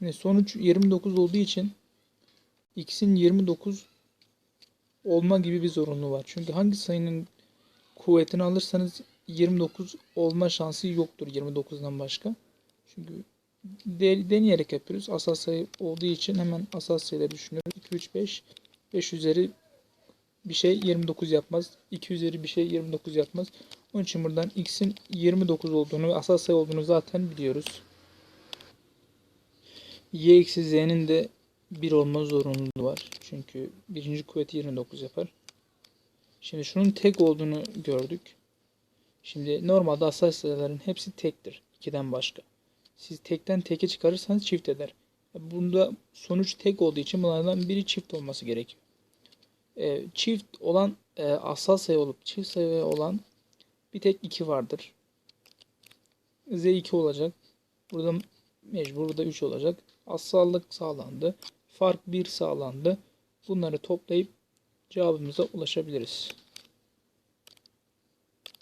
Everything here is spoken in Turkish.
Şimdi sonuç 29 olduğu için x'in 29 olma gibi bir zorunluluğu var. Çünkü hangi sayının kuvvetini alırsanız 29 olma şansı yoktur 29'dan başka. Çünkü de- deneyerek yapıyoruz. Asal sayı olduğu için hemen asal sayıları düşünüyoruz. 2, 3, 5. 5 üzeri bir şey 29 yapmaz. 2 üzeri bir şey 29 yapmaz. Onun için buradan x'in 29 olduğunu ve asal sayı olduğunu zaten biliyoruz. Y eksi z'nin de 1 olma zorunluluğu var. Çünkü birinci kuvveti 29 yapar. Şimdi şunun tek olduğunu gördük. Şimdi normalde asal sayıların hepsi tektir. 2'den başka. Siz tekten teke çıkarırsanız çift eder. Bunda sonuç tek olduğu için bunlardan biri çift olması gerekiyor. Ee, çift olan e, asal sayı olup çift sayı olan bir tek 2 vardır. Z 2 olacak. Burada mecbur burada 3 olacak. Asallık sağlandı. Fark 1 sağlandı. Bunları toplayıp cevabımıza ulaşabiliriz.